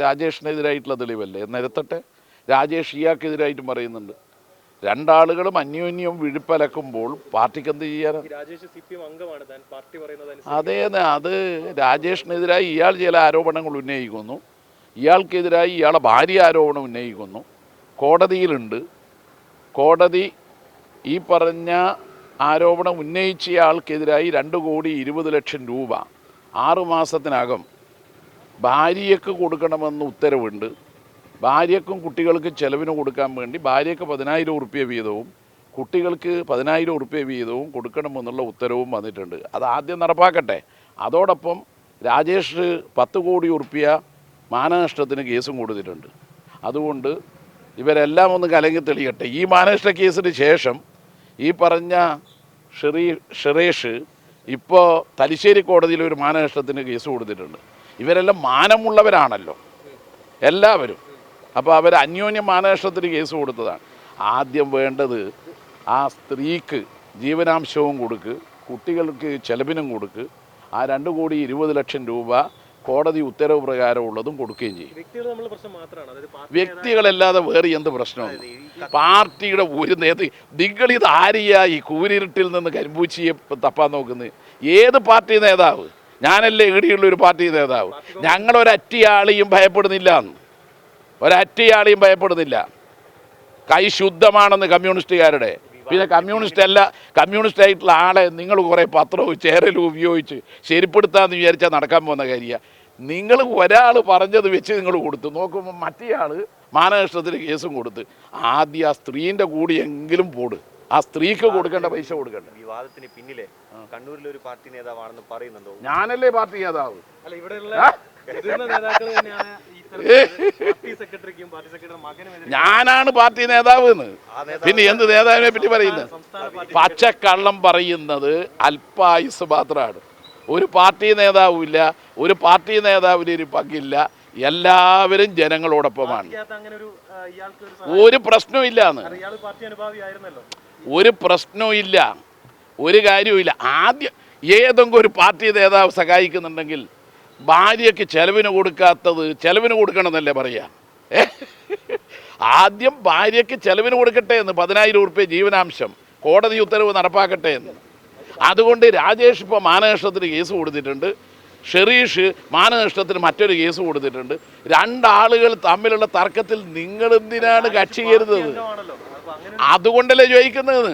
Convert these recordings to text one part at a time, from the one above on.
രാജേഷിനെതിരായിട്ടുള്ള തെളിവല്ലേ? നിരത്തട്ടെ. രാജേഷ് ഇയാൾക്കെതിരായിട്ടും പറയുന്നുണ്ട്. രണ്ടാളുകളും അന്യോന്യം വിഴുപ്പലക്കുമ്പോൾ പാർട്ടിക്ക് എന്ത് ചെയ്യാനാണ് അതെ അതേ. അത് രാജേഷിനെതിരായി ഇയാൾ ചില ആരോപണങ്ങൾ ഉന്നയിക്കുന്നു. ഇയാൾക്കെതിരായി ഇയാളെ ഭാര്യ ആരോപണം ഉന്നയിക്കുന്നു. കോടതിയിലുണ്ട്. കോടതി ഈ പറഞ്ഞ ആരോപണം ഉന്നയിച്ചയാൾക്കെതിരായി രണ്ട് കോടി ഇരുപത് ലക്ഷം രൂപ ആറു മാസത്തിനകം ഭാര്യയ്ക്ക് കൊടുക്കണമെന്ന് ഉത്തരവുണ്ട്. ഭാര്യക്കും കുട്ടികൾക്ക് ചെലവിന് കൊടുക്കാൻ വേണ്ടി ഭാര്യയ്ക്ക് പതിനായിരം ഉറുപ്പ്യ വീതവും കുട്ടികൾക്ക് പതിനായിരം ഉറുപ്പ്യ വീതവും കൊടുക്കണമെന്നുള്ള ഉത്തരവും വന്നിട്ടുണ്ട്. അത് ആദ്യം നടപ്പാക്കട്ടെ. അതോടൊപ്പം രാജേഷ് പത്ത് കോടി ഉറുപ്പ്യ മാനനഷ്ടത്തിന് കേസും കൊടുത്തിട്ടുണ്ട്. അതുകൊണ്ട് ഇവരെല്ലാം ഒന്ന് കലങ്ങി തെളിയട്ടെ. ഈ മാനനഷ്ട കേസിന് ശേഷം ഈ പറഞ്ഞ ഷെറീ ഷെറേഷ് ഇപ്പോൾ തലശ്ശേരി കോടതിയിൽ ഒരു മാനനഷ്ടത്തിന് കേസ് കൊടുത്തിട്ടുണ്ട്. ഇവരെല്ലാം മാനമുള്ളവരാണല്ലോ. എല്ലാവരും. അപ്പോൾ അവർ അന്യോന്യം മാനനഷ്ടത്തിന് കേസ് കൊടുത്തതാണ്. ആദ്യം വേണ്ടത് ആ സ്ത്രീക്ക് ജീവനാംശവും കൊടുക്ക് കുട്ടികൾക്ക് ചെലവിനും കൊടുക്ക്. ആ രണ്ട് കോടി ഇരുപത് ലക്ഷം രൂപ കോടതി ഉത്തരവ് പ്രകാരമുള്ളതും കൊടുക്കുകയും ചെയ്യും. വ്യക്തികളല്ലാതെ വേറെ എന്ത് പ്രശ്നമാണ് പാർട്ടിയുടെ ഒരു നേതൃ നിങ്ങൾ ഇത് ആരെയാ ഈ കൂരിരുട്ടിൽ നിന്ന് കരിമ്പൂച്ചിയെ തപ്പാൻ നോക്കുന്നത് ഏത് പാർട്ടി നേതാവ്? ഞാനല്ലേ ഇടിയുള്ള ഒരു പാർട്ടി നേതാവ്? ഞങ്ങൾ ഒരറ്റിയാളെയും ഭയപ്പെടുന്നില്ല എന്ന്. ഒരറ്റിയാളെയും ഭയപ്പെടുന്നില്ല. കൈ ശുദ്ധമാണെന്ന് കമ്മ്യൂണിസ്റ്റുകാരുടെ പിന്നെ കമ്മ്യൂണിസ്റ്റ് അല്ല കമ്മ്യൂണിസ്റ്റ് ആയിട്ടുള്ള ആളെ നിങ്ങൾ കുറേ പത്രവും ചേരലും ഉപയോഗിച്ച് ശരിപ്പെടുത്താമെന്ന് വിചാരിച്ചാൽ നടക്കാൻ പോകുന്ന കാര്യമാണ് നിങ്ങൾ ഒരാൾ പറഞ്ഞത് വെച്ച് നിങ്ങൾ കൊടുത്തു. നോക്കുമ്പോൾ മറ്റേയാൾ മാനനഷ്ടത്തിന് കേസും കൊടുത്ത്. ആദ്യം ആ സ്ത്രീന്റെ കൂടിയെങ്കിലും പോട്. ആ സ്ത്രീക്ക് കൊടുക്കേണ്ട പൈസ കൊടുക്കണ്ട. വിവാദത്തിന് പിന്നിലെ കണ്ണൂരിലെ ഒരു പാർട്ടി നേതാവാണെന്ന് പറയുന്നുണ്ടോ? ഞാനല്ലേ പാർട്ടി നേതാവ്? അല്ല ഇവിടെയുള്ള ഞാനാണ് പാർട്ടി നേതാവ് എന്ന് ആ നേതാവ് പിന്നെ എന്ത് നേതാവിനെ പറ്റി പറയുന്നത്? പച്ചക്കള്ളം പറയുന്നത് അല്പായുസ് മാത്രമാണ് ഒരു പാർട്ടി നേതാവുമില്ല ഒരു പാർട്ടി നേതാവിന് ഒരു പങ്കില്ല എല്ലാവരും ജനങ്ങളോടൊപ്പമാണ്. ഒരു പ്രശ്നവും ഒരു എന്ന് ഇയാൾക്ക് ഒരു പ്രശ്നവും ഇല്ല. ഒരു കാര്യവുമില്ല ആദ്യം ഏതെങ്കിലും ഒരു പാർട്ടി നേതാവ് സഹായിക്കുന്നുണ്ടെങ്കിൽ ഭാര്യയ്ക്ക് ചെലവിന് കൊടുക്കാത്തത് ചെലവിന് കൊടുക്കണമെന്നല്ലേ പറയുക ആദ്യം ഭാര്യയ്ക്ക് ചെലവിന് കൊടുക്കട്ടെ എന്ന് പതിനായിരം ഉറുപ്പ്യ ജീവനാംശം കോടതി ഉത്തരവ് നടപ്പാക്കട്ടെ എന്ന്. അതുകൊണ്ട് രാജേഷ് ഇപ്പോൾ മാനനഷ്ടത്തിന് കേസ് കൊടുത്തിട്ടുണ്ട്. ഷെറീഷ് മാനനഷ്ടത്തിന് മറ്റൊരു കേസ് കൊടുത്തിട്ടുണ്ട്. രണ്ടാളുകൾ തമ്മിലുള്ള തർക്കത്തിൽ നിങ്ങൾ എന്തിനാണ് കക്ഷി കരുതുന്നത് അതുകൊണ്ടല്ലേ ചോദിക്കുന്നത്?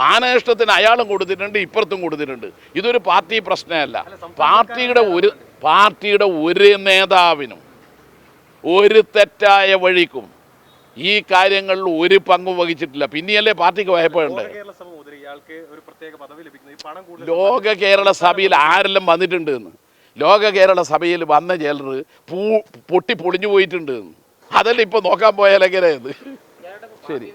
മാനേഷ്ടത്തിന് അയാളും കൊടുത്തിട്ടുണ്ട് ഇപ്പുറത്തും കൊടുത്തിട്ടുണ്ട്. ഇതൊരു പാർട്ടി പ്രശ്നമല്ല. പാർട്ടിയുടെ ഒരു പാർട്ടിയുടെ ഒരു നേതാവിനും ഒരു തെറ്റായ വഴിക്കും ഈ കാര്യങ്ങളിൽ ഒരു പങ്കും വഹിച്ചിട്ടില്ല. പിന്നെയല്ലേ പാർട്ടിക്ക് ഭയപ്പെടേണ്ടത്? ലോക കേരള സഭയിൽ ആരെല്ലാം വന്നിട്ടുണ്ട് എന്ന് ലോക കേരള സഭയിൽ വന്ന ചിലർ പൂ പൊട്ടി പൊളിഞ്ഞു പോയിട്ടുണ്ട് എന്ന്. അതല്ല ഇപ്പൊ നോക്കാൻ പോയാൽ എങ്ങനെയത് ശരി.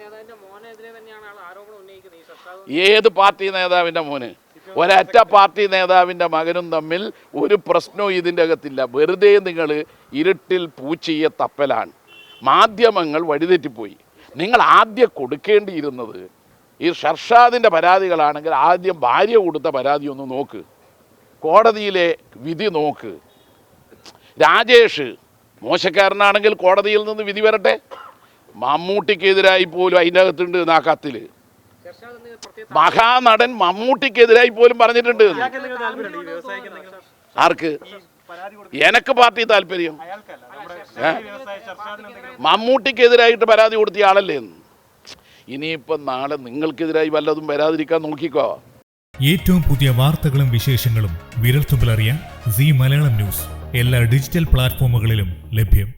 ഏത് പാർട്ടി നേതാവിന്റെ മോന്? ഒരറ്റ പാർട്ടി നേതാവിന്റെ മകനും തമ്മിൽ ഒരു പ്രശ്നവും ഇതിന്റെ അകത്തില്ല. വെറുതെ നിങ്ങൾ ഇരുട്ടിൽ പൂച്ചിയ തപ്പലാണ്. മാധ്യമങ്ങൾ വഴിതെറ്റിപ്പോയി. നിങ്ങൾ ആദ്യം കൊടുക്കേണ്ടിയിരുന്നത് ഈ ഷർഷാദിന്റെ പരാതികളാണെങ്കിൽ ആദ്യം ഭാര്യ കൊടുത്ത പരാതി ഒന്ന് നോക്ക്. കോടതിയിലെ വിധി നോക്ക്. രാജേഷ് മോശക്കാരനാണെങ്കിൽ കോടതിയിൽ നിന്ന് വിധി വരട്ടെ? മമ്മൂട്ടിക്കെതിരായി പോലും അതിന്റെ അകത്തുണ്ട് ആ കത്തിൽ മഹാനടൻ മമ്മൂട്ടിക്കെതിരായി പോലും പറഞ്ഞിട്ടുണ്ട് ആർക്ക്? എനക്ക് പാർട്ടി താല്പര്യം. മമ്മൂട്ടിക്കെതിരായിട്ട് പരാതി കൊടുത്തിയ ആളല്ലേ ഇനിയിപ്പം നാളെ നിങ്ങൾക്കെതിരായി വല്ലതും വരാതിരിക്കാൻ നോക്കിക്കോ. ഏറ്റവും പുതിയ വാർത്തകളും വിശേഷങ്ങളും വിരൽത്തുമ്പിലറിയാൻ സി മലയാളം ന്യൂസ്. എല്ലാ ഡിജിറ്റൽ പ്ലാറ്റ്ഫോമുകളിലും ലഭ്യം.